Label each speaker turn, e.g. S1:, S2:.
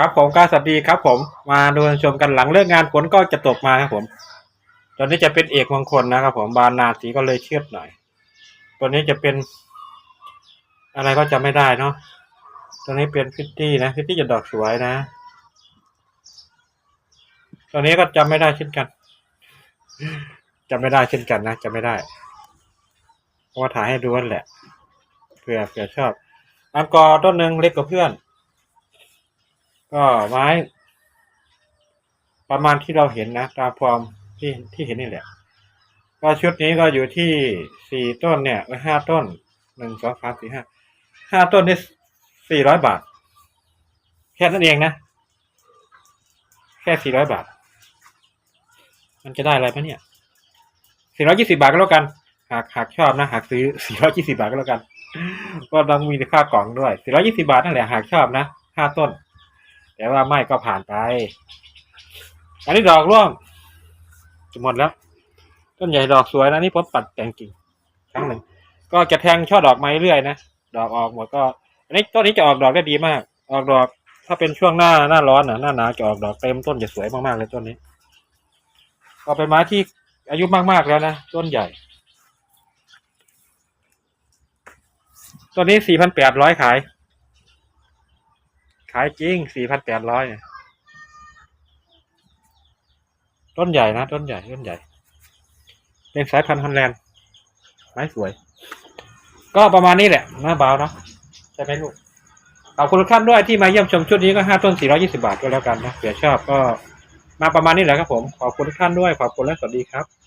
S1: ครับผมก็สวัสดีครับผมมาดูชมกันหลังเลิกงานฝนก็จะตกมาครับผม ตอนนี้จะเป็นเอกมงคลนะครับผมบานนาสีก็เลยเชือดหน่อย ตัวนี้จะเป็น อะไรก็จำไม่ได้เนาะตัวนี้เป็นพิตตี้นะพิตตี้จะดอกสวยนะตัวนี้ก็จำไม่ได้เช่นกันจำไม่ได้เช่นกันนะจำไม่ได้เพราะว่าถ่ายให้ดูนั่นแหละเผื่อเผื่อชอบอันกอต้นหนึ่งเล็กกว่าเพื่อน ก็ไม้ประมาณที่เราเห็นนะ ตามฟอร์มที่ที่เห็นนี่แหละ ก็ชุดนี้ก็อยู่ที่สี่ต้นเนี่ยห้าต้นหนึ่งสองสามสี่ห้าห้าต้นนี่สี่ร้อยบาท แค่นั้นเองนะ แค่สี่ร้อยบาท มันจะได้อะไรปะเนี่ยสี่ร้อยี่สิบาทก็แล้วกัน หากหากชอบนะ หากซื้อสี่ร้อยี่สิบาทก็แล้วกัน ก็ต้องมีค่ากล่องด้วยสี่ร้อยี่สิบาทนั่นแหละหากชอบนะห้าต้น แต่ว่าไม่ก็ผ่านไป อันนี้ดอกร่วงจะหมดแล้ว ต้นใหญ่ดอกสวยนะนี่ผมปัดแต่งกิ่งครั้งหนึ่ง ก็จะแทงช่อดอกไม้เรื่อยนะ ดอกออกหมดก็ อันนี้ต้นนี้จะออกดอกได้ดีมาก ออกดอก ถ้าเป็นช่วงหน้าหน้าร้อนนะหน้าหนาวจะออกดอกเต็มต้นจะสวยมากๆเลยต้นนี้ ก็เป็นไม้ที่อายุมากๆแล้วนะต้นใหญ่ต้นนี้สี่พันแปดร้อยขาย ขายจริงสี่พันแปดร้อยต้นใหญ่นะ ต้นใหญ่ ต้นใหญ่ เป็นสายพันธุ์ฮอลแลนด์ไม้สวย ก็ประมาณนี้แหละหน้าเบาเนาะใช่ไหมลูกขอบคุณทุกท่านด้วยที่มาเยี่ยมชมชุดนี้ก็ห้าต้นสี่ร้อยี่สิบาทก็แล้วกันนะเผื่อชอบก็มาประมาณนี้แหละครับผม ขอบคุณทุกท่านด้วย ขอบคุณและสวัสดีครับ